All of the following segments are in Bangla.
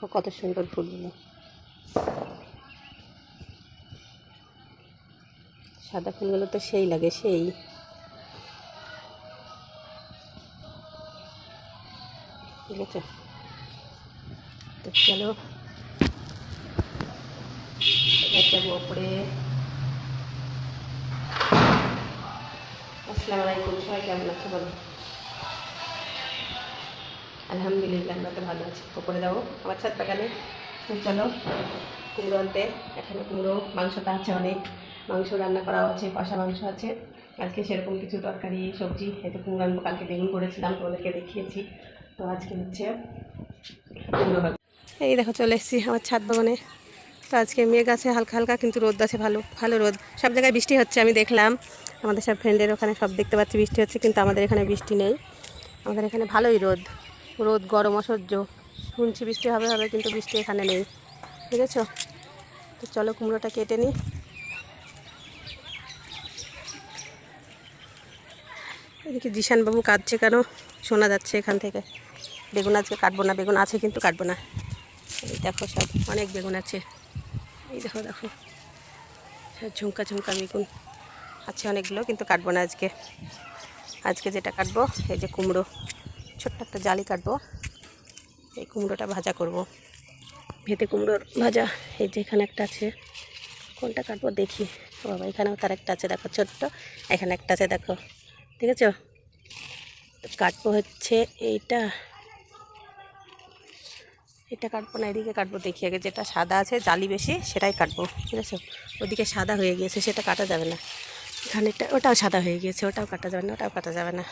দেখো কত সুন্দর ফুলগুলো। সাদা ফুলগুলো তো সেই লাগে, সেই। ঠিক আছে? তো চলো। যাব ওপরে। আসসালামু আলাইকুম, সবাই কেমন আছো বলো? আলহামদুলিল্লাহ, আমরা তো ভালো আছি। ওপরে যাব আমার ছাদ বাগানে চলো, কুমড়ো আনতে। এখানে কুমড়ো, মাংসটা আছে অনেক। মাংস রান্না করা আছে কষা মাংস আছে। আজকে সেরকম কিছু তরকারি, সবজি এতে কুমড়ো আনব। কালকে বেগুন করেছিলাম, তোমাদেরকে দেখিয়েছি। তো আজকে হচ্ছে এই দেখো, চলে এসেছি আমার ছাদ বাগানে। তো আজকে মেঘ আছে হালকা হালকা, কিন্তু রোদ আছে ভালো ভালো রোদ। সব জায়গায় বৃষ্টি হচ্ছে, আমি দেখলাম। আমাদের সব ফ্রেন্ডের ওখানে সব দেখতে পাচ্ছি বৃষ্টি হচ্ছে, কিন্তু আমাদের এখানে বৃষ্টি নেই। আমাদের এখানে ভালোই রোদ। রোদ, গরম, অসহ্য। শুনছি বৃষ্টি হবে হবে, কিন্তু বৃষ্টি এখানে নেই। ঠিক আছে তো চলো কুমড়োটা কেটে নিই। এদিকে জিশানবাবু কাঁদছে কেন? শোনা যাচ্ছে এখান থেকে। বেগুন আজকে কাটবো না, বেগুন আছে কিন্তু কাটবো না। এই দেখো সব, অনেক বেগুন আছে। এই দেখো দেখো। সব ঝুমকা ঝুমকা বেগুন আছে অনেকগুলো, কিন্তু কাটবো না আজকে। আজকে যেটা কাটবো, এই যে কুমড়ো। ছোট্ট একটা জালি কাটবো। এই কুমড়োটা ভাজা করব। ভেতে কুমড়োর ভাজা, এই যে এখানে একটা আছে। কোনটা কাটবো দেখি। বাবা, এখানেও তার একটা আছে, দেখো ছোট্ট। এখানে একটা আছে, দেখো। ঠিক আছে কাটবো হচ্ছে এইটা। এটা কাটবো না, এদিকে কাটবো। দেখি আগে যেটা সাদা আছে, জালি বেশি, সেটাই কাটবো। ঠিক আছে ওদিকে সাদা হয়ে গিয়েছে, সেটা কাটা যাবে না। এখানেটা ওটাও সাদা হয়ে গিয়েছে, ওটাও কাটা যাবে না, ওটাও কাটা যাবে না।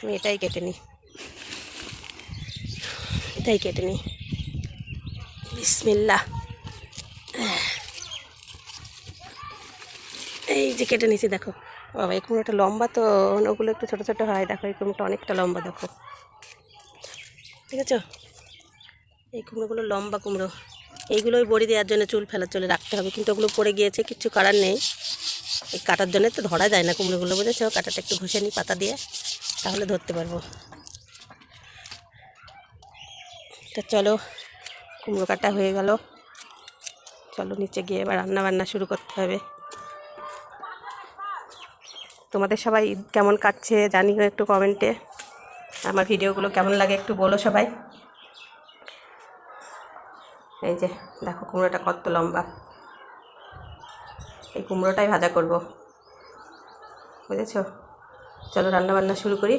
আমি এটাই কেটে নিই। এটাই কেটে নিই। বিসমিল্লা এই যে কেটে নিয়েছি দেখো। বাবা, এই কুমড়োটা লম্বা তো, ওগুলো একটু ছোটো ছোটো হয়। দেখো, এই কুমড়োটা অনেকটা লম্বা, দেখো। ঠিক আছে এই কুমড়োগুলো লম্বা কুমড়ো। এইগুলোই বড়ি দেওয়ার জন্য চুল ফেলার চলে রাখতে হবে, কিন্তু ওগুলো পড়ে গিয়েছে কিচ্ছু করার নেই। এই কাটার জন্য তো ধরা যায় না কুমড়োগুলো, বুঝেছ? কাটাটা একটু ঘষে নিই পাতা দিয়ে, তাহলে ধরতে পারব। তা চলো, কুমড়ো কাটা হয়ে গেল। চলো, নিচে গিয়ে এবার রান্না বান্না শুরু করতে হবে। তোমাদের সবাই ঈদ কেমন কাটছে জানিও একটু কমেন্টে আমার ভিডিওগুলো কেমন লাগে একটু বলো সবাই। এই যে, দেখো কুমড়োটা কত লম্বা। এই কুমড়োটাই ভাজা করব। বুঝেছ? চলো রান্না বান্না শুরু করি।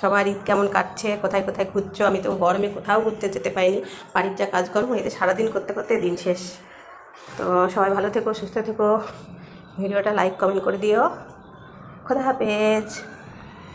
সবার ঈদ কেমন কাটছে? কোথায় কোথায় ঘুরছো? আমি তো গরমে কোথাও ঘুরতে যেতে পারিনি। বাড়ির যা কাজকর্ম, এতে সারাদিন করতে করতে দিন শেষ। তো সবাই ভালো থেকো, সুস্থ থেকো। ভিডিওটা লাইক কমেন্ট করে দিও। খোদা হাফেজ।